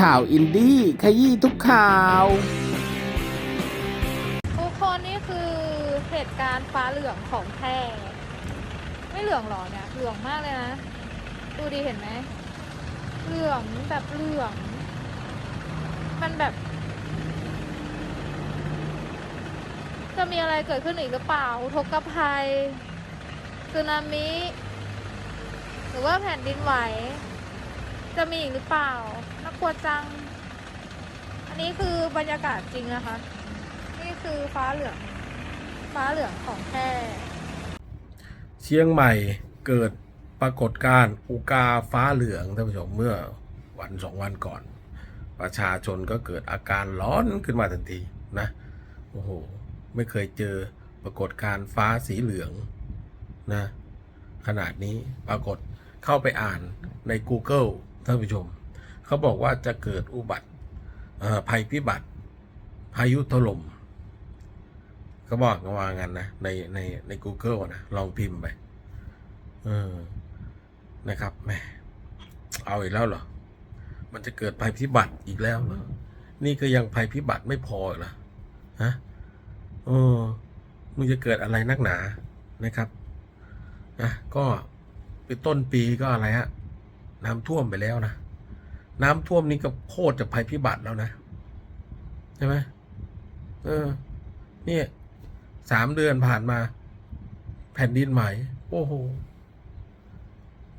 ข่าวอินดี้ขยี้ทุกข่าว ทุกคนนี่คือเหตุการณ์ฟ้าเหลืองของแท้ไม่เหลืองหรอเนี่ยเหลืองมากเลยนะ ดูดีเห็นไหมเหลืองแบบเหลือง มันแบบ จะมีอะไรเกิดขึ้นอีกหรือเปล่าทกภัยสึนามิ หรือว่าแผ่นดินไหว จะมีอีกหรือเปล่าากลัวจัง อันนี้คือบรรยากาศจริงนะคะ นี่คือฟ้าเหลือง ฟ้าเหลืองของแท้เชียงใหม่เกิดปรากฏการณ์อุกาฟ้าเหลืองท่านผู้ชมเมื่อวันสองวันก่อน ประชาชนก็เกิดอาการร้อนขึ้นมาทันทีนะโอ้โหไม่เคยเจอปรากฏการณ์ฟ้าสีเหลืองนะขนาดนี้ปรากฏเข้าไปอ่านใน Google ท่านผู้ชม เขาบอกว่าจะเกิดอุบัติภัยพิบัติพายุถล่มเขาบอกกันว่างั้นนะในในใน Google นะลองพิมพ์ไปเออนะครับแหมเอาอีกแล้วเหรอ มันจะเกิดภัยพิบัติอีกแล้วเหรอนี่ก็ยังภัยพิบัติไม่พอเหรอฮะเออมึงจะเกิดอะไรนักหนานะครับนะก็เป็นต้นปีก็อะไรฮะน้ำท่วมไปแล้วนะ น้ำท่วมนี่ก็โคตรจะภัยพิบัติแล้วนะ ใช่ไหมเออ เนี่ยสามเดือนผ่านมา แผ่นดินไหวโอ้โห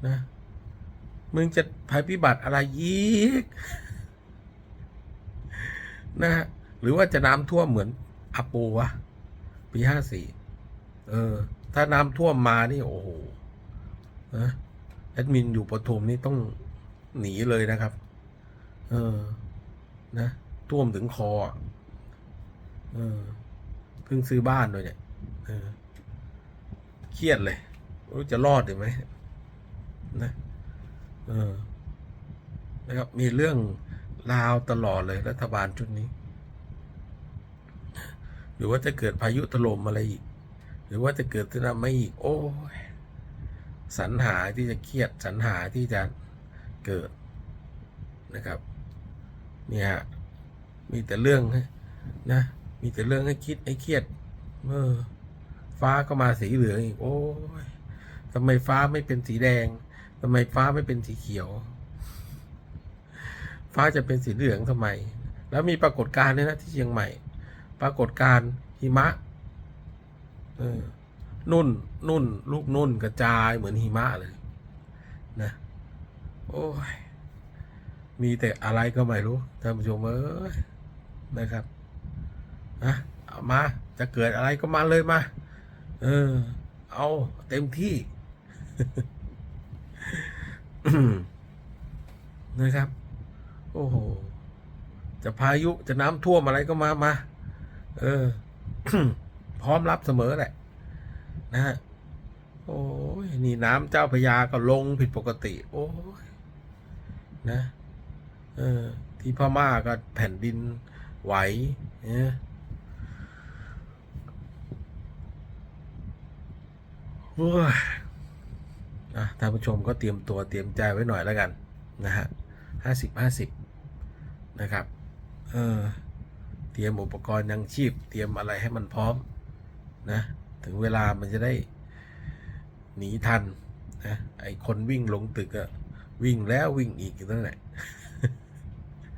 นะ มึงจะภัยพิบัติอะไรยีกนะฮะหรือว่าจะน้ำท่วมเหมือนอาปูวะ ปีห้าสี่เออ ถ้าน้ำท่วมมานี่ โอ้โหนะแอดมินอยู่ปทุมนี่ต้องหนีเลยนะครับ เออ นะ ท่วมถึงคออะเออเพิ่งซื้อบ้านด้วยเนี่ยเออเครียดเลยรู้จะรอดหรือไหมนะเออนะครับ มีเรื่องราวตลอดเลยรัฐบาลชุดนี้ หรือว่าจะเกิดพายุถล่มอะไรอีก หรือว่าจะเกิดสึนามิอีก โอ้ยสรรหาที่จะเครียดสรรหาที่จะเกิดนะครับ เนี่ยมีแต่เรื่องนะมีแต่เรื่องให้คิดให้เครียด เออ ฟ้าก็มาสีเหลืองอีกโอ้ยทำไมฟ้าไม่เป็นสีแดงทำไมฟ้าไม่เป็นสีเขียว ฟ้าจะเป็นสีเหลืองทำไม แล้วมีปรากฏการณ์ด้วยนะที่เชียงใหม่ ปรากฏการณ์หิมะ เออ นุ่น นุ่น ลูกนุ่นกระจายเหมือนหิมะเลย นะ โอ้ย มีแต่อะไรก็ไม่รู้ท่านผู้ชมเอ้ยนะครับนะามาจะเกิดอะไรก็มาเลยมา เออ เอาเต็มที่นะครับ โอ้โห จะพายุจะน้ำท่วมอะไรก็มามา เออ พร้อมรับเสมอแหละ นะฮะ โอ้ย นี่น้ำเจ้าพยาก็ลงผิดปกติ โอ้ย นะ ออที่พม่าก็แผ่นดินไหวเนี่ยโอ้ยอะท่านผู้ชมก็เตรียมตัวเตรียมใจไว้หน่อยแล้วกันนะฮะห้าสิบห้าสิบนะครับ เออ เตรียมอุปกรณ์ยังชีพ เตรียมอะไรให้มันพร้อมนะ ถึงเวลามันจะได้หนีทันนะ ไอคนวิ่งลงตึกอะวิ่งแล้ววิ่งอีกอยู่นั่นแหละ